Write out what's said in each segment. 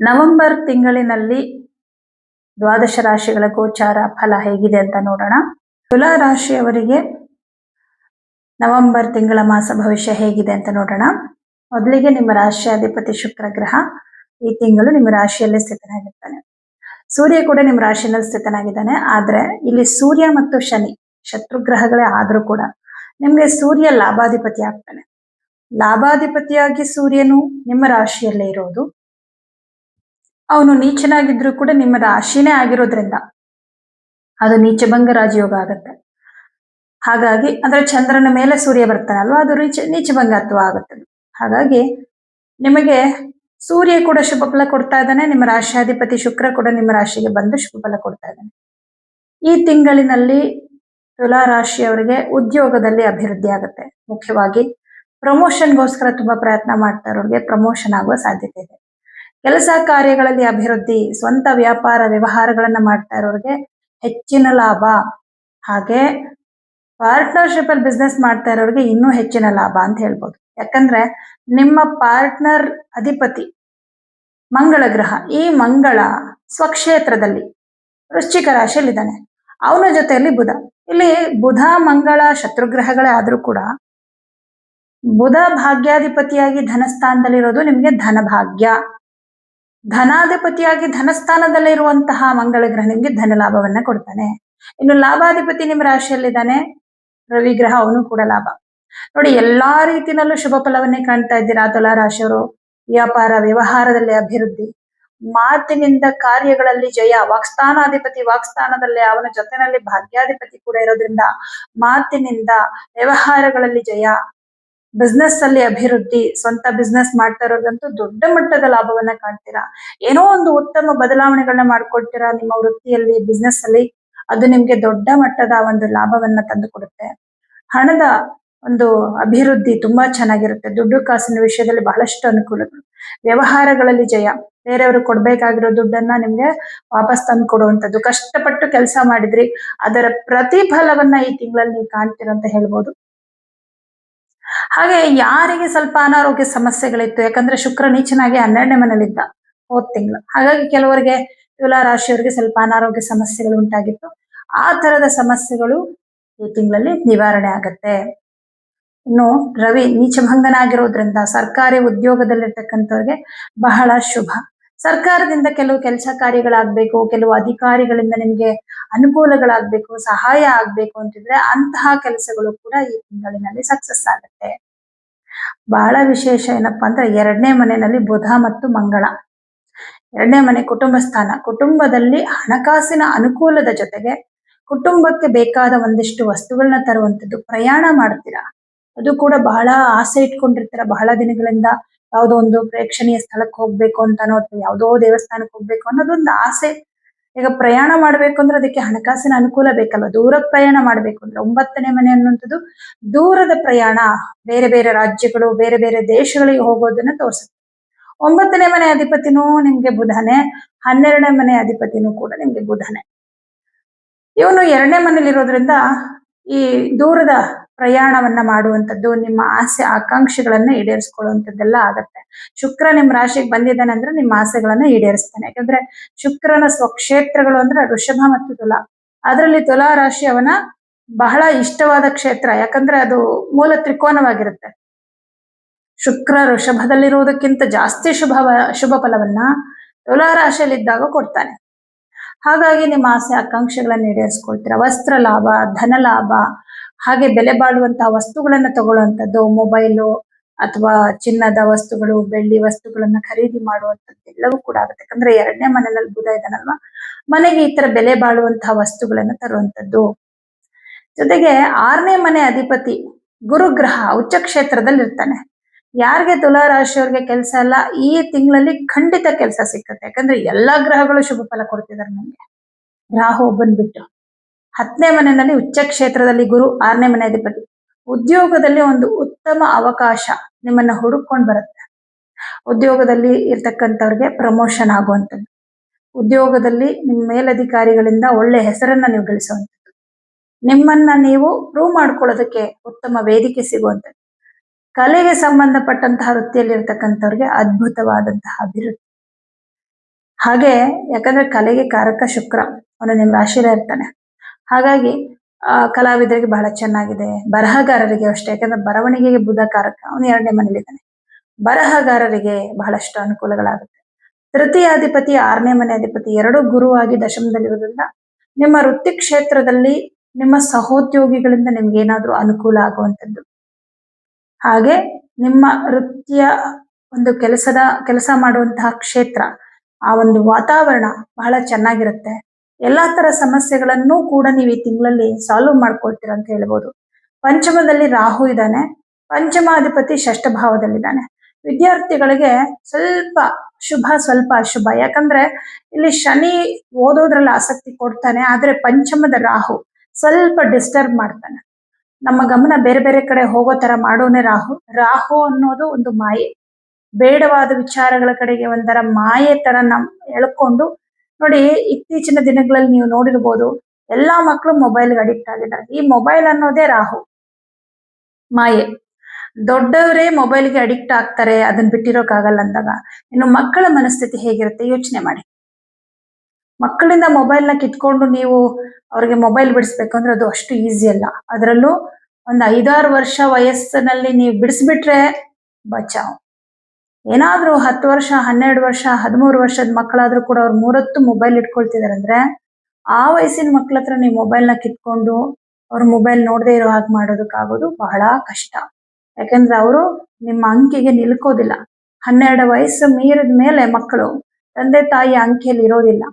November ತಿಂಗಳಿನಲ್ಲಿ ದ್ವಾದಶ ರಾಶಿಗಳ ಗೋಚಾರ ಫಲ ಹೇಗಿದೆ ಅಂತ ನೋಡೋಣ. ತುಲಾ ರಾಶಿಯವರಿಗೆ ನವೆಂಬರ್ ತಿಂಗಳ ಮಾಸ ಭವಿಷ್ಯ ಹೇಗಿದೆ ಅಂತ ನೋಡೋಣ. ಮೊದಲಿಗೆ ನಿಮ್ಮ ರಾಶಿಯಾಧಿಪತಿ ಶುಕ್ರ ಗ್ರಹ ಈ ತಿಂಗಳು ನಿಮ್ಮ ರಾಶಿಯಲ್ಲೇ ಸ್ಥಿತನಾಗಿರ್ತಾನೆ. ಸೂರ್ಯ ಕೂಡ ನಿಮ್ಮ ರಾಶಿಯಲ್ಲಿ ಸ್ಥಿತನಾಗಿದ್ದಾನೆ. ಆದ್ರೆ ಇಲ್ಲಿ ಸೂರ್ಯ ಮತ್ತು ಶನಿ, ಶತ್ರು ಗ್ರಹಗಳೇ ಆದ್ರೂ ಕೂಡ ನಿಮ್ಗೆ ಸೂರ್ಯ ಲಾಭಾಧಿಪತಿ ಆಗ್ತಾನೆ. ಲಾಭಾಧಿಪತಿಯಾಗಿ ಸೂರ್ಯನು ನಿಮ್ಮ ರಾಶಿಯಲ್ಲೇ ಇರೋದು. ಅವನು ನೀಚನಾಗಿದ್ರು ಕೂಡ ನಿಮ್ಮ ರಾಶಿನೇ ಆಗಿರೋದ್ರಿಂದ ಅದು ನೀಚಭಂಗ ರಾಜಯೋಗ ಆಗತ್ತೆ. ಹಾಗಾಗಿ ಅಂದ್ರೆ ಚಂದ್ರನ ಮೇಲೆ ಸೂರ್ಯ ಬರ್ತಾನಲ್ವಾ ಅದು ನೀಚ ನೀಚಭಂಗತ್ವ ಆಗುತ್ತೆ. ಹಾಗಾಗಿ ನಿಮಗೆ ಸೂರ್ಯ ಕೂಡ ಶುಭ ಫಲ ಕೊಡ್ತಾ ಇದ್ದಾನೆ, ನಿಮ್ಮ ರಾಶಿಯಾಧಿಪತಿ ಶುಕ್ರ ಕೂಡ ನಿಮ್ಮ ರಾಶಿಗೆ ಬಂದು ಶುಭ ಫಲ ಕೊಡ್ತಾ ಇದ್ದಾನೆ. ಈ ತಿಂಗಳಿನಲ್ಲಿ ತುಲಾ ರಾಶಿಯವರಿಗೆ ಉದ್ಯೋಗದಲ್ಲಿ ಅಭಿವೃದ್ಧಿ ಆಗುತ್ತೆ. ಮುಖ್ಯವಾಗಿ ಪ್ರಮೋಷನ್ಗೋಸ್ಕರ ತುಂಬಾ ಪ್ರಯತ್ನ ಮಾಡ್ತಾ ಇರೋರಿಗೆ ಪ್ರಮೋಷನ್ ಆಗುವ ಸಾಧ್ಯತೆ ಇದೆ. ಕೆಲಸ ಕಾರ್ಯಗಳಲ್ಲಿ ಅಭಿವೃದ್ಧಿ, ಸ್ವಂತ ವ್ಯಾಪಾರ ವ್ಯವಹಾರಗಳನ್ನ ಮಾಡ್ತಾ ಇರೋರಿಗೆ ಹೆಚ್ಚಿನ ಲಾಭ. ಹಾಗೆ ಪಾರ್ಟ್ನರ್ಶಿಪ್ ಅಲ್ಲಿ ಬಿಸ್ನೆಸ್ ಮಾಡ್ತಾ ಇರೋರಿಗೆ ಇನ್ನೂ ಹೆಚ್ಚಿನ ಲಾಭ ಅಂತ ಹೇಳ್ಬೋದು. ಯಾಕಂದ್ರೆ ನಿಮ್ಮ ಪಾರ್ಟ್ನರ್ ಅಧಿಪತಿ, ಮಂಗಳ ಗ್ರಹ, ಈ ಮಂಗಳ ಸ್ವಕ್ಷೇತ್ರದಲ್ಲಿ ವೃಶ್ಚಿಕ ರಾಶಿಯಲ್ಲಿದ್ದಾನೆ. ಅವನ ಜೊತೆಯಲ್ಲಿ ಬುಧ. ಇಲ್ಲಿ ಬುಧ, ಮಂಗಳ ಶತ್ರುಗ್ರಹಗಳೇ ಆದರೂ ಕೂಡ ಬುಧ ಭಾಗ್ಯಾಧಿಪತಿಯಾಗಿ ಧನಸ್ಥಾನದಲ್ಲಿರೋದು ನಿಮಗೆ ಧನಭಾಗ್ಯ. ಧನಾಧಿಪತಿಯಾಗಿ ಧನಸ್ಥಾನದಲ್ಲಿರುವಂತಹ ಮಂಗಳ ಗ್ರಹ ನಿಮ್ಗೆ ಧನ ಲಾಭವನ್ನ ಕೊಡ್ತಾನೆ. ಇನ್ನು ಲಾಭಾಧಿಪತಿ ನಿಮ್ಮ ರಾಶಿಯಲ್ಲಿದ್ದಾನೆ. ರವಿ ಗ್ರಹ ಅವನು ಕೂಡ ಲಾಭ. ನೋಡಿ, ಎಲ್ಲಾ ರೀತಿಯಲ್ಲೂ ಶುಭ ಫಲವನ್ನೇ ಕಾಣ್ತಾ ಇದ್ದೀರಾ ತುಲಾ ರಾಶಿಯವರು. ವ್ಯಾಪಾರ, ವ್ಯವಹಾರದಲ್ಲಿ ಅಭಿವೃದ್ಧಿ. ಮಾತಿನಿಂದ ಕಾರ್ಯಗಳಲ್ಲಿ ಜಯ. ವಾಕ್ಸ್ಥಾನಾಧಿಪತಿ ವಾಕ್ಸ್ಥಾನದಲ್ಲಿ ಅವನ ಜೊತೆನಲ್ಲಿ ಭಾಗ್ಯಾಧಿಪತಿ ಕೂಡ ಇರೋದ್ರಿಂದ ಮಾತಿನಿಂದ ವ್ಯವಹಾರಗಳಲ್ಲಿ ಜಯ. ಬಿಸ್ನೆಸ್ ಅಲ್ಲಿ ಅಭಿವೃದ್ಧಿ, ಸ್ವಂತ ಬಿಸ್ನೆಸ್ ಮಾಡ್ತಾ ಇರೋದಂತೂ ದೊಡ್ಡ ಮಟ್ಟದ ಲಾಭವನ್ನ ಕಾಣ್ತೀರಾ? ಏನೋ ಒಂದು ಉತ್ತಮ ಬದಲಾವಣೆಗಳನ್ನ ಮಾಡ್ಕೊಳ್ತೀರಾ ನಿಮ್ಮ ವೃತ್ತಿಯಲ್ಲಿ ಬಿಸ್ನೆಸ್ ಅಲ್ಲಿ ಅದು ನಿಮ್ಗೆ ದೊಡ್ಡ ಮಟ್ಟದ ಒಂದು ಲಾಭವನ್ನ ತಂದು ಕೊಡುತ್ತೆ ಹಣದ ಒಂದು ಅಭಿವೃದ್ಧಿ ತುಂಬಾ ಚೆನ್ನಾಗಿರುತ್ತೆ. ದುಡ್ಡು ಕಾಸಿನ ವಿಷಯದಲ್ಲಿ ಬಹಳಷ್ಟು ಅನುಕೂಲಗಳು. ವ್ಯವಹಾರಗಳಲ್ಲಿ ಜಯ. ಬೇರೆಯವರು ಕೊಡ್ಬೇಕಾಗಿರೋ ದುಡ್ಡನ್ನ ನಿಮ್ಗೆ ವಾಪಸ್ ತಂದು ಕೊಡುವಂಥದ್ದು ಕಷ್ಟಪಟ್ಟು ಕೆಲಸ ಮಾಡಿದ್ರಿ. ಅದರ ಪ್ರತಿಫಲವನ್ನ ಈ ತಿಂಗಳಲ್ಲಿ ನೀವು ಕಾಣ್ತೀರ ಅಂತ ಹೇಳ್ಬೋದು. ಹಾಗೆ ಯಾರಿಗೆ ಸ್ವಲ್ಪ ಅನಾರೋಗ್ಯ ಸಮಸ್ಯೆಗಳಿತ್ತು, ಯಾಕಂದ್ರೆ ಶುಕ್ರ ನೀಚನಾಗಿ ಹನ್ನೆರಡನೇ ಮನೇಲಿದ್ದ ಹೋದ್ ತಿಂಗಳು. ಹಾಗಾಗಿ ಕೆಲವರಿಗೆ ತುಲಾ ರಾಶಿಯವರಿಗೆ ಸ್ವಲ್ಪ ಅನಾರೋಗ್ಯ ಸಮಸ್ಯೆಗಳು ಉಂಟಾಗಿತ್ತು. ಆ ತರದ ಸಮಸ್ಯೆಗಳು ಈ ತಿಂಗಳಲ್ಲಿ ನಿವಾರಣೆ ಆಗತ್ತೆ. ಇನ್ನು ರವಿ ನೀಚಭಂಗನಾಗಿರೋದ್ರಿಂದ ಸರ್ಕಾರಿ ಉದ್ಯೋಗದಲ್ಲಿರ್ತಕ್ಕಂಥವ್ರಿಗೆ ಬಹಳ ಶುಭ. ಸರ್ಕಾರದಿಂದ ಕೆಲವು ಕೆಲಸ ಕಾರ್ಯಗಳಾಗ್ಬೇಕು, ಕೆಲವು ಅಧಿಕಾರಿಗಳಿಂದ ನಿಮ್ಗೆ ಅನುಕೂಲಗಳಾಗ್ಬೇಕು, ಸಹಾಯ ಆಗ್ಬೇಕು ಅಂತಿದ್ರೆ ಅಂತಹ ಕೆಲಸಗಳು ಕೂಡ ಈ ತಿಂಗಳಿನಲ್ಲಿ ಸಕ್ಸಸ್ ಆಗುತ್ತೆ. ಬಹಳ ವಿಶೇಷ ಏನಪ್ಪಾ ಅಂದ್ರೆ ಎರಡನೇ ಮನೆಯಲ್ಲಿ ಬುಧ ಮತ್ತು ಮಂಗಳ. ಎರಡನೇ ಮನೆ ಕುಟುಂಬ ಸ್ಥಾನ. ಕುಟುಂಬದಲ್ಲಿ ಹಣಕಾಸಿನ ಅನುಕೂಲದ ಜೊತೆಗೆ ಕುಟುಂಬಕ್ಕೆ ಬೇಕಾದ ಒಂದಿಷ್ಟು ವಸ್ತುಗಳನ್ನ ತರುವಂತದ್ದು ಪ್ರಯಾಣ ಮಾಡ್ತೀರಾ? ಅದು ಕೂಡ ಬಹಳ ಆಸೆ ಇಟ್ಕೊಂಡಿರ್ತೀರ ಬಹಳ ದಿನಗಳಿಂದ ಯಾವುದೋ ಒಂದು ಪ್ರೇಕ್ಷಣೀಯ ಸ್ಥಳಕ್ಕೆ ಹೋಗ್ಬೇಕು ಅಂತಾನೋ ಅಥವಾ ಯಾವುದೋ ದೇವಸ್ಥಾನಕ್ಕೆ ಹೋಗ್ಬೇಕು ಅನ್ನೋದೊಂದು ಆಸೆ. ಈಗ ಪ್ರಯಾಣ ಮಾಡ್ಬೇಕು ಅಂದ್ರೆ ಅದಕ್ಕೆ ಹಣಕಾಸಿನ ಅನುಕೂಲ ಬೇಕಲ್ಲ ದೂರ ಪ್ರಯಾಣ ಮಾಡ್ಬೇಕು ಅಂದ್ರೆ ಒಂಬತ್ತನೇ ಮನೆ ಅನ್ನುವಂಥದ್ದು ದೂರದ ಪ್ರಯಾಣ. ಬೇರೆ ಬೇರೆ ರಾಜ್ಯಗಳು, ಬೇರೆ ಬೇರೆ ದೇಶಗಳಿಗೆ ಹೋಗೋದನ್ನ ತೋರಿಸುತ್ತೆ. ಒಂಬತ್ತನೇ ಮನೆ ಅಧಿಪತಿನೂ ನಿಮ್ಗೆ ಬುಧನೆ, ಹನ್ನೆರಡನೇ ಮನೆ ಅಧಿಪತಿನೂ ಕೂಡ ನಿಮ್ಗೆ ಬುಧನೆ. ಇವನು ಎರಡನೇ ಮನೇಲಿ ಇರೋದ್ರಿಂದ ಈ ದೂರದ ಪ್ರಯಾಣವನ್ನ ಮಾಡುವಂಥದ್ದು, ನಿಮ್ಮ ಆಸೆ, ಆಕಾಂಕ್ಷೆಗಳನ್ನ ಈಡೇರಿಸ್ಕೊಳ್ಳುವಂಥದ್ದೆಲ್ಲ ಆಗತ್ತೆ. ಶುಕ್ರ ನಿಮ್ಮ ರಾಶಿಗೆ ಬಂದಿದ್ದಾನೆ ಅಂದ್ರೆ ನಿಮ್ಮ ಆಸೆಗಳನ್ನ ಈಡೇರಿಸ್ತಾನೆ. ಯಾಕಂದ್ರೆ ಶುಕ್ರನ ಸ್ವಕ್ಷೇತ್ರಗಳು ಅಂದ್ರೆ ಋಷಭ ಮತ್ತು ತುಲಾ. ಅದರಲ್ಲಿ ತುಲಾ ರಾಶಿ ಅವನ ಬಹಳ ಇಷ್ಟವಾದ ಕ್ಷೇತ್ರ. ಯಾಕಂದ್ರೆ ಅದು ಮೂಲ ತ್ರಿಕೋನವಾಗಿರುತ್ತೆ. ಶುಕ್ರ ಋಷಭದಲ್ಲಿರುವುದಕ್ಕಿಂತ ಜಾಸ್ತಿ ಶುಭ ಶುಭ ಫಲವನ್ನ ತುಲಾ ರಾಶಿಯಲ್ಲಿದ್ದಾಗ ಕೊಡ್ತಾನೆ. ಹಾಗಾಗಿ ನಿಮ್ಮ ಆಸೆ, ಆಕಾಂಕ್ಷೆಗಳನ್ನ ಈಡೇರಿಸ್ಕೊಳ್ತೀರಾ. ವಸ್ತ್ರ ಲಾಭ, ಧನ ಲಾಭ ಹಾಗೆ ಬೆಲೆ ಬಾಳುವಂತಹ ವಸ್ತುಗಳನ್ನ ತಗೊಳ್ಳುವಂಥದ್ದು, ಮೊಬೈಲು ಅಥವಾ ಚಿನ್ನದ ವಸ್ತುಗಳು, ಬೆಳ್ಳಿ ವಸ್ತುಗಳನ್ನ ಖರೀದಿ ಮಾಡುವಂಥದ್ದು ಎಲ್ಲವೂ ಕೂಡ ಆಗುತ್ತೆ. ಯಾಕಂದ್ರೆ ಎರಡನೇ ಮನೆಯಲ್ಲಿ ಬುಧ ಇದ್ದಾನಲ್ವಾ? ಮನೆಗೆ ಈ ತರ ಬೆಲೆ ಬಾಳುವಂತಹ ವಸ್ತುಗಳನ್ನ ತರುವಂಥದ್ದು. ಜೊತೆಗೆ ಆರನೇ ಮನೆ ಅಧಿಪತಿ ಗುರುಗ್ರಹ ಉಚ್ಚ ಕ್ಷೇತ್ರದಲ್ಲಿ ಇರ್ತಾನೆ. ಯಾರಿಗೆ ತುಲಾ ರಾಶಿಯವ್ರಿಗೆ ಕೆಲಸ ಇಲ್ಲ, ಈ ತಿಂಗಳಲ್ಲಿ ಖಂಡಿತ ಕೆಲಸ ಸಿಕ್ಕತ್ತೆ. ಯಾಕಂದ್ರೆ ಎಲ್ಲಾ ಗ್ರಹಗಳು ಶುಭ ಫಲ ಕೊಡ್ತಿದಾರೆ ನಮ್ಗೆ. ರಾಹು ಬಂದ್ಬಿಟ್ಟು. ಹತ್ತನೇ ಮನೆಯಲ್ಲಿ ಉಚ್ಚ ಕ್ಷೇತ್ರದಲ್ಲಿ ಗುರು, ಆರನೇ ಮನೆ ಅಧಿಪತಿ. ಉದ್ಯೋಗದಲ್ಲಿ ಒಂದು ಉತ್ತಮ ಅವಕಾಶ ನಿಮ್ಮನ್ನ ಹುಡುಕೊಂಡು ಬರುತ್ತೆ. ಉದ್ಯೋಗದಲ್ಲಿ ಇರ್ತಕ್ಕಂಥವ್ರಿಗೆ ಪ್ರಮೋಷನ್ ಆಗುವಂಥದ್ದು. ಉದ್ಯೋಗದಲ್ಲಿ ನಿಮ್ಮ ಮೇಲಧಿಕಾರಿಗಳಿಂದ ಒಳ್ಳೆ ಹೆಸರನ್ನ ನೀವು ಗಳಿಸುವಂಥದ್ದು. ನಿಮ್ಮನ್ನ ನೀವು ಪ್ರೂವ್ ಮಾಡ್ಕೊಳ್ಳೋದಕ್ಕೆ ಉತ್ತಮ ವೇದಿಕೆ ಸಿಗುವಂಥದ್ದು. ಕಲೆಗೆ ಸಂಬಂಧಪಟ್ಟಂತಹ ವೃತ್ತಿಯಲ್ಲಿ ಇರ್ತಕ್ಕಂಥವ್ರಿಗೆ ಅದ್ಭುತವಾದಂತಹ ಅಭಿವೃದ್ಧಿ ಹಾಗೆ ಯಾಕಂದ್ರೆ ಕಲೆಗೆ ಕಾರಕ ಶುಕ್ರ. ಅವನು ನಿಮ್ಮ ರಾಶಿಯಲ್ಲೇ ಇರ್ತಾನೆ. ಹಾಗಾಗಿ, ಆ, ಕಲಾವಿದರಿಗೆ ಬಹಳ ಚೆನ್ನಾಗಿದೆ. ಬರಹಗಾರರಿಗೆ ಅಷ್ಟೇ, ಯಾಕಂದ್ರೆ ಬರವಣಿಗೆಗೆ ಬುಧ ಕಾರಕ ಅವನು ಎರಡನೇ ಮನೇಲಿದ್ದಾನೆ. ಬರಹಗಾರರಿಗೆ ಬಹಳಷ್ಟು ಅನುಕೂಲಗಳಾಗುತ್ತೆ. ತೃತೀಯಾಧಿಪತಿ, ಆರನೇ ಮನೆ ಅಧಿಪತಿ ಎರಡು ಗುರುವಾಗಿ ದಶಮದಲ್ಲಿರೋದ್ರಿಂದ ನಿಮ್ಮ ವೃತ್ತಿ ಕ್ಷೇತ್ರದಲ್ಲಿ ನಿಮ್ಮ ಸಹೋದ್ಯೋಗಿಗಳಿಂದ ನಿಮ್ಗೆ ಏನಾದ್ರೂ ಅನುಕೂಲ ಆಗುವಂಥದ್ದು. ಹಾಗೆ ನಿಮ್ಮ ವೃತ್ತಿಯ ಒಂದು ಕೆಲಸದ, ಕೆಲಸ ಮಾಡುವಂತಹ ಕ್ಷೇತ್ರ, ಆ ಒಂದು ವಾತಾವರಣ ಬಹಳ ಚೆನ್ನಾಗಿರುತ್ತೆ. ಎಲ್ಲಾ ತರ ಸಮಸ್ಯೆಗಳನ್ನು ಕೂಡ ನೀವು ಈ ತಿಂಗಳಲ್ಲಿ ಸಾಲ್ವ್ ಮಾಡ್ಕೊಳ್ತೀರ ಅಂತ ಹೇಳ್ಬೋದು. ಪಂಚಮದಲ್ಲಿ ರಾಹು ಇದ್ದಾನೆ. ಪಂಚಮಾಧಿಪತಿ ಷಷ್ಠ ಭಾವದಲ್ಲಿದ್ದಾನೆ ವಿದ್ಯಾರ್ಥಿಗಳಿಗೆ ಸ್ವಲ್ಪ ಶುಭ, ಸ್ವಲ್ಪ ಅಶುಭ. ಯಾಕಂದ್ರೆ ಇಲ್ಲಿ ಶನಿ ಓದೋದ್ರಲ್ಲಿ ಆಸಕ್ತಿ ಕೊಡ್ತಾನೆ, ಆದ್ರೆ ಪಂಚಮದ ರಾಹು ಸ್ವಲ್ಪ ಡಿಸ್ಟರ್ಬ್ ಮಾಡ್ತಾನೆ. ನಮ್ಮ ಗಮನ ಬೇರೆ ಬೇರೆ ಕಡೆ ಹೋಗೋ ತರ ಮಾಡೋನೆ ರಾಹು. ರಾಹು ಅನ್ನೋದು ಒಂದು ಮಾಯೆ. ಬೇಡವಾದ ವಿಚಾರಗಳ ಕಡೆಗೆ ಒಂಥರ ಮಾಯೆ ತರ ನಮ್ ಎಳ್ಕೊಂಡು ನೋಡಿ, ಇತ್ತೀಚಿನ ದಿನಗಳಲ್ಲಿ ನೀವು ನೋಡಿರ್ಬೋದು, ಎಲ್ಲಾ ಮಕ್ಕಳು ಮೊಬೈಲ್ಗೆ ಅಡಿಕ್ಟ್ ಆಗಿದ್ದಾರೆ. ಈ ಮೊಬೈಲ್ ಅನ್ನೋದೇ ರಾಹು. ಮಾಯೆ. ದೊಡ್ಡವರೇ ಮೊಬೈಲ್ಗೆ ಅಡಿಕ್ಟ್ ಆಗ್ತಾರೆ ಅದನ್ನ ಬಿಟ್ಟಿರೋಕ್ಕಾಗಲ್ಲ ಅಂದಾಗ. ಇನ್ನು ಮಕ್ಕಳ ಮನಸ್ಥಿತಿ ಹೇಗಿರುತ್ತೆ? ಯೋಚನೆ ಮಾಡಿ. ಮಕ್ಕಳಿಂದ ಮೊಬೈಲ್ನ ಕಿತ್ಕೊಂಡು ನೀವು ಅವ್ರಿಗೆ ಮೊಬೈಲ್ ಬಿಡಿಸ್ಬೇಕು ಅಂದ್ರೆ ಅದು ಅಷ್ಟು ಈಸಿ ಅಲ್ಲ. ಅದರಲ್ಲೂ ಒಂದು ಐದಾರು ವರ್ಷ ವಯಸ್ಸಿನಲ್ಲಿ ನೀವು ಬಿಡಿಸ್ಬಿಟ್ರೆ ಬಚಾವ್. ಏನಾದ್ರೂ ಹತ್ತು ವರ್ಷ, ಹನ್ನೆರಡು ವರ್ಷ, ಹದಿಮೂರು ವರ್ಷದ ಮಕ್ಕಳಾದರೂ ಕೂಡ ಅವ್ರು ಮೂರತ್ತು ಮೊಬೈಲ್ ಇಟ್ಕೊಳ್ತಿದಾರೆ ಅಂದ್ರೆ, ಆ ವಯಸ್ಸಿನ ಮಕ್ಳ ಹತ್ರ ನೀವು ಮೊಬೈಲ್ನ ಕಿತ್ಕೊಂಡು ಅವ್ರ ಮೊಬೈಲ್ ನೋಡದೇ ಇರೋ ಹಾಗೆ ಮಾಡೋದಕ್ಕಾಗೋದು ಬಹಳ ಕಷ್ಟ. ಯಾಕಂದ್ರೆ ಅವರು ನಿಮ್ಮ ಅಂಕಿಗೆ ನಿಲ್ಕೋದಿಲ್ಲ. ಹನ್ನೆರಡು ವಯಸ್ಸು ಮೀರಿದ ಮೇಲೆ ಮಕ್ಕಳು ತಂದೆ ತಾಯಿ ಅಂಕಿಯಲ್ಲಿ ಇರೋದಿಲ್ಲ.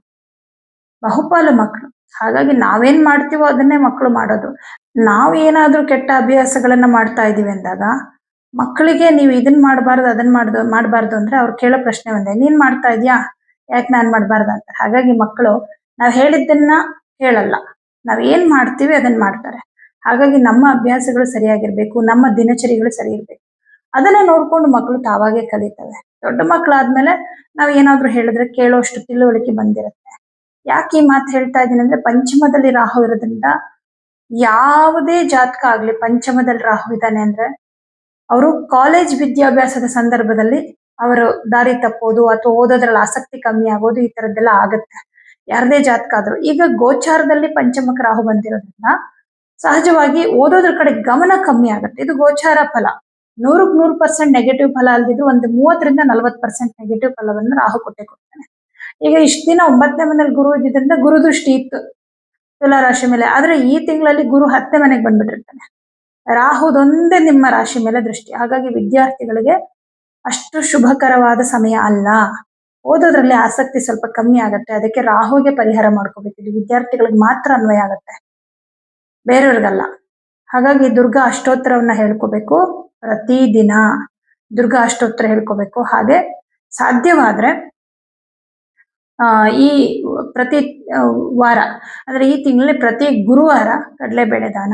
ಬಹುಪಾಲು ಮಕ್ಕಳು ಹಾಗಾಗಿ ನಾವೇನ್ ಮಾಡ್ತೀವೋ ಅದನ್ನೇ ಮಕ್ಕಳು ಮಾಡೋದು. ನಾವು ಏನಾದ್ರೂ ಕೆಟ್ಟ ಅಭ್ಯಾಸಗಳನ್ನ ಮಾಡ್ತಾ ಇದೀವಿ ಅಂದಾಗ ಮಕ್ಕಳಿಗೆ ನೀವು ಇದನ್ ಮಾಡಬಾರ್ದು ಅದನ್ನ ಮಾಡ್ದು, ಮಾಡಬಾರ್ದು ಅಂದ್ರೆ ಅವ್ರು ಕೇಳೋ ಪ್ರಶ್ನೆ ಒಂದೇ, ನೀನ್ ಮಾಡ್ತಾ ಇದೀಯಾ? ಯಾಕೆ ನಾನ್ ಮಾಡಬಾರ್ದು ಅಂತ. ಹಾಗಾಗಿ ಮಕ್ಕಳು ನಾವ್ ಹೇಳಿದ್ದನ್ನ ಹೇಳಲ್ಲ ನಾವ್ ಏನ್ ಮಾಡ್ತೀವಿ ಅದನ್ನ ಮಾಡ್ತಾರೆ. ಹಾಗಾಗಿ ನಮ್ಮ ಅಭ್ಯಾಸಗಳು ಸರಿಯಾಗಿರ್ಬೇಕು, ನಮ್ಮ ದಿನಚರಿಗಳು ಸರಿ ಇರ್ಬೇಕು ಅದನ್ನ ನೋಡ್ಕೊಂಡು ಮಕ್ಕಳು ತಾವಾಗೆ ಕಲಿತವೆ. ದೊಡ್ಡ ಮಕ್ಕಳಾದ್ಮೇಲೆ ನಾವ್ ಏನಾದ್ರು ಹೇಳಿದ್ರೆ ಕೇಳೋಷ್ಟು ತಿಳುವಳಿಕೆ ಬಂದಿರುತ್ತೆ. ಯಾಕೆ ಈ ಮಾತು ಹೇಳ್ತಾ ಇದ್ದೀನಿ ಅಂದ್ರೆ ಪಂಚಮದಲ್ಲಿ ರಾಹು ಇರೋದ್ರಿಂದ ಯಾವುದೇ ಜಾತಕ ಆಗ್ಲಿ, ಪಂಚಮದಲ್ಲಿ ರಾಹು ಇದ್ದಾನೆ ಅಂದ್ರೆ ಅವರು ಕಾಲೇಜ್ ವಿದ್ಯಾಭ್ಯಾಸದ ಸಂದರ್ಭದಲ್ಲಿ ಅವರು ದಾರಿ ತಪ್ಪೋದು ಅಥವಾ ಓದೋದ್ರಲ್ಲಿ ಆಸಕ್ತಿ ಕಮ್ಮಿ ಆಗೋದು ಈ ತರದ್ದೆಲ್ಲ ಆಗುತ್ತೆ. ಯಾರದೇ ಜಾತಕ ಆದ್ರೂ ಈಗ ಗೋಚಾರದಲ್ಲಿ ಪಂಚಮಕ ರಾಹು ಬಂದಿರೋದ್ರಿಂದ ಸಹಜವಾಗಿ ಓದೋದ್ರ ಕಡೆ ಗಮನ ಕಮ್ಮಿ ಆಗುತ್ತೆ. ಇದು ಗೋಚಾರ ಫಲ. ನೂರಕ್ ನೂರು ಪರ್ಸೆಂಟ್ ನೆಗೆಟಿವ್ ಫಲ ಅಲ್ದಿದ್ರು ಒಂದು ಮೂವತ್ತರಿಂದ ನಲವತ್ತು ಪರ್ಸೆಂಟ್ ನೆಗೆಟಿವ್ ಫಲವನ್ನು ರಾಹು ಕೊಟ್ಟೆ ಕೊಡ್ತಾನೆ. ಈಗ ಇಷ್ಟ ದಿನ ಒಂಬತ್ತನೇ ಮನೇಲಿ ಗುರು ಇದ್ದಿದ್ರಿಂದ ಗುರು ದೃಷ್ಟಿ ಇತ್ತು. ತುಲಾ ರಾಶಿ ಮೇಲೆ. ಆದ್ರೆ ಈ ತಿಂಗಳಲ್ಲಿ ಗುರು ಹತ್ತನೇ ಮನೆಗೆ ಬಂದ್ಬಿಟ್ಟಿರ್ತಾನೆ. ರಾಹುದೊಂದೇ ನಿಮ್ಮ ರಾಶಿ ಮೇಲೆ ದೃಷ್ಟಿ. ಹಾಗಾಗಿ ವಿದ್ಯಾರ್ಥಿಗಳಿಗೆ ಅಷ್ಟು ಶುಭಕರವಾದ ಸಮಯ ಅಲ್ಲ. ಓದೋದ್ರಲ್ಲಿ ಆಸಕ್ತಿ ಸ್ವಲ್ಪ ಕಮ್ಮಿ ಆಗುತ್ತೆ. ಅದಕ್ಕೆ ರಾಹುಗೆ ಪರಿಹಾರ ಮಾಡ್ಕೋಬೇಕು ಇದು ವಿದ್ಯಾರ್ಥಿಗಳಿಗೆ ಮಾತ್ರ ಅನ್ವಯ ಆಗತ್ತೆ. ಬೇರೆಯವ್ರಿಗಲ್ಲ. ಹಾಗಾಗಿ ದುರ್ಗಾ ಅಷ್ಟೋತ್ತರವನ್ನ ಹೇಳ್ಕೋಬೇಕು. ಪ್ರತಿದಿನ ದುರ್ಗಾ ಅಷ್ಟೋತ್ತರ ಹೇಳ್ಕೋಬೇಕು. ಹಾಗೆ ಸಾಧ್ಯವಾದ್ರೆ, ಆ, ಈ ಪ್ರತಿ ವಾರ, ಅಂದ್ರೆ ಈ ತಿಂಗಳಲ್ಲಿ ಪ್ರತಿ ಗುರುವಾರ ಕಡಲೆ ದಾನ.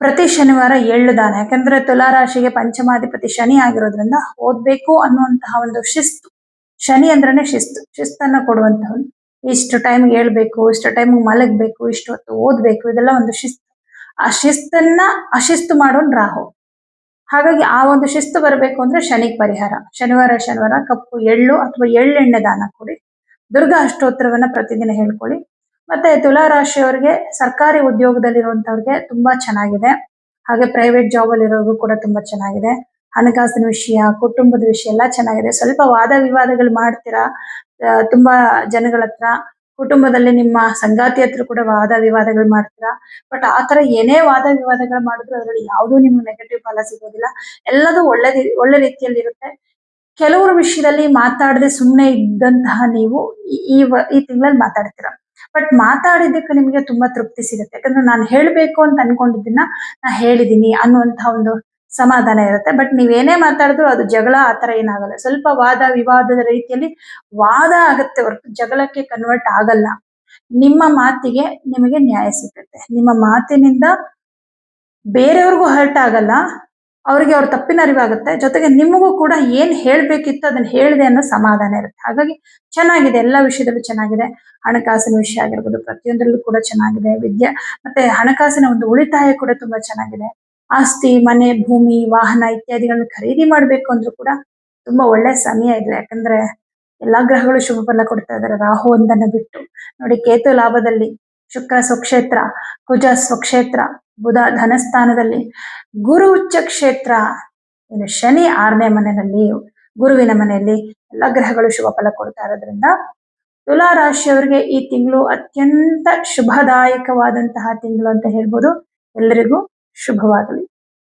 ಪ್ರತಿ ಶನಿವಾರ ಎಳ್ಳು ದಾನ. ಯಾಕಂದ್ರೆ ತುಲಾ ರಾಶಿಗೆ ಪಂಚಮಾಧಿಪತಿ ಶನಿ ಆಗಿರೋದ್ರಿಂದ ಓದ್ಬೇಕು ಅನ್ನುವಂತಹ ಒಂದು ಶಿಸ್ತು. ಶನಿ ಅಂದ್ರೇನೆ ಶಿಸ್ತು. ಶಿಸ್ತನ್ನ ಕೊಡುವಂತಹದ್ದು ಇಷ್ಟು ಟೈಮ್ ಹೇಳ್ಬೇಕು, ಇಷ್ಟು ಟೈಮ್ ಮಲಗ್ಬೇಕು, ಇಷ್ಟು ಹೊತ್ತು ಓದ್ಬೇಕು, ಇದೆಲ್ಲ ಒಂದು ಶಿಸ್ತು. ಆ ಶಿಸ್ತನ್ನ ಅಶಿಸ್ತು ಮಾಡೋನ್ ರಾಹು. ಹಾಗಾಗಿ ಆ ಒಂದು ಶಿಸ್ತು ಬರಬೇಕು ಅಂದ್ರೆ ಶನಿಗ್ ಪರಿಹಾರ. ಶನಿವಾರ ಶನಿವಾರ ಕಪ್ಪು ಎಳ್ಳು ಅಥವಾ ಎಳ್ಳೆಣ್ಣೆ ದಾನ ಕೊಡಿ. ದುರ್ಗಾ ಅಷ್ಟೋತ್ತರವನ್ನ ಪ್ರತಿದಿನ ಹೇಳ್ಕೊಳ್ಳಿ. ಮತ್ತೆ ತುಲಾ ರಾಶಿಯವರಿಗೆ ಸರ್ಕಾರಿ ಉದ್ಯೋಗದಲ್ಲಿರುವಂತವ್ರಿಗೆ ತುಂಬಾ ಚೆನ್ನಾಗಿದೆ. ಹಾಗೆ ಪ್ರೈವೇಟ್ ಜಾಬ್ ಅಲ್ಲಿ ಇರೋರ್ಗೂ ಕೂಡ ತುಂಬಾ ಚೆನ್ನಾಗಿದೆ. ಹಣಕಾಸಿನ ವಿಷಯ ಕುಟುಂಬದ ವಿಷಯ ಎಲ್ಲ ಚೆನ್ನಾಗಿದೆ. ಸ್ವಲ್ಪ ವಾದ ವಿವಾದಗಳು ಮಾಡ್ತೀರಾ? ಆ, ತುಂಬಾ ಜನಗಳ ಹತ್ರ. ಕುಟುಂಬದಲ್ಲಿ ನಿಮ್ಮ ಸಂಗಾತಿ ಹತ್ರ ಕೂಡ ವಾದ ವಿವಾದಗಳು ಮಾಡ್ತೀರಾ? ಬಟ್ ಆತರ ಏನೇ ವಾದ ವಿವಾದಗಳು ಮಾಡಿದ್ರು ಅದರಲ್ಲಿ ಯಾವುದೂ ನಿಮ್ಗೆ ನೆಗೆಟಿವ್ ಫಲ ಸಿಗೋದಿಲ್ಲ. ಎಲ್ಲದೂ ಒಳ್ಳೆ ಒಳ್ಳೆ ರೀತಿಯಲ್ಲಿ ಇರುತ್ತೆ. ಕೆಲವರು ವಿಷಯದಲ್ಲಿ ಮಾತಾಡದೆ ಸುಮ್ಮನೆ ಇದ್ದಂತಹ ನೀವು ಈ ಈ ತಿಂಗಳಲ್ಲಿ ಮಾತಾಡ್ತೀರಾ? ಬಟ್ ಮಾತಾಡಿದ್ದಕ್ಕೆ ನಿಮಗೆ ತುಂಬಾ ತೃಪ್ತಿ ಸಿಗುತ್ತೆ. ಯಾಕಂದ್ರೆ ನಾನು ಹೇಳಬೇಕು ಅಂತ ಅನ್ಕೊಂಡಿದ್ದನ್ನ ನಾ ಹೇಳಿದೀನಿ ಅನ್ನುವಂತಹ ಒಂದು ಸಮಾಧಾನ ಇರುತ್ತೆ. ಬಟ್ ನೀವೇನೇ ಮಾತಾಡಿದ್ರು ಅದು ಜಗಳ ಆತರ ಏನಾಗಲ್ಲ. ಸ್ವಲ್ಪ ವಾದ ವಿವಾದದ ರೀತಿಯಲ್ಲಿ ವಾದ ಆಗುತ್ತೆ ಹೊರತು ಜಗಳಕ್ಕೆ ಕನ್ವರ್ಟ್ ಆಗಲ್ಲ. ನಿಮ್ಮ ಮಾತಿಗೆ ನಿಮಗೆ ನ್ಯಾಯ ಸಿಗುತ್ತೆ. ನಿಮ್ಮ ಮಾತಿನಿಂದ ಬೇರೆಯವ್ರಿಗೂ ಹರ್ಟ್ ಆಗಲ್ಲ. ಅವರಿಗೆ ಅವ್ರ ತಪ್ಪಿನ ಅರಿವಾಗುತ್ತೆ. ಜೊತೆಗೆ ನಿಮಗೂ ಕೂಡ ಏನ್ ಹೇಳಬೇಕಿತ್ತು ಅದನ್ನ ಹೇಳಿದೆ ಅನ್ನೋ ಸಮಾಧಾನ ಇರುತ್ತೆ. ಹಾಗಾಗಿ ಚೆನ್ನಾಗಿದೆ, ಎಲ್ಲ ವಿಷಯದಲ್ಲೂ ಚೆನ್ನಾಗಿದೆ. ಹಣಕಾಸಿನ ವಿಷಯ ಆಗಿರ್ಬೋದು, ಪ್ರತಿಯೊಂದರಲ್ಲೂ ಕೂಡ ಚೆನ್ನಾಗಿದೆ ವಿದ್ಯೆ. ಮತ್ತೆ ಹಣಕಾಸಿನ ಒಂದು ಉಳಿತಾಯ ಕೂಡ ತುಂಬಾ ಚೆನ್ನಾಗಿದೆ. ಆಸ್ತಿ, ಮನೆ, ಭೂಮಿ, ವಾಹನ ಇತ್ಯಾದಿಗಳನ್ನ ಖರೀದಿ ಮಾಡ್ಬೇಕು ಅಂದ್ರೂ ಕೂಡ ತುಂಬಾ ಒಳ್ಳೆ ಸಮಯ ಇದೆ. ಯಾಕಂದ್ರೆ ಎಲ್ಲಾ ಗ್ರಹಗಳು ಶುಭ ಫಲ ಕೊಡ್ತಾ ಇದಾರೆ. ರಾಹು ಒಂದನ್ನ ಬಿಟ್ಟು. ನೋಡಿ, ಕೇತು ಲಾಭದಲ್ಲಿ ಶುಕ್ರ ಸ್ವಕ್ಷೇತ್ರ, ಕುಜ ಸ್ವಕ್ಷೇತ್ರ, ಬುಧ ಧನಸ್ಥಾನದಲ್ಲಿ, ಗುರು ಉಚ್ಚ ಕ್ಷೇತ್ರ, ಇನ್ನು ಶನಿ ಆರನೇ ಮನೆಯಲ್ಲಿ, ಗುರುವಿನ ಮನೆಯಲ್ಲಿ ಎಲ್ಲ ಗ್ರಹಗಳು ಶುಭ ಫಲ ಕೊಡ್ತಾ ಇರೋದ್ರಿಂದ ತುಲಾ ರಾಶಿಯವರಿಗೆ ಈ ತಿಂಗಳು ಅತ್ಯಂತ ಶುಭದಾಯಕವಾದಂತಹ ತಿಂಗಳು ಅಂತ ಹೇಳ್ಬೋದು. ಎಲ್ಲರಿಗೂ ಶುಭವಾಗಲಿ.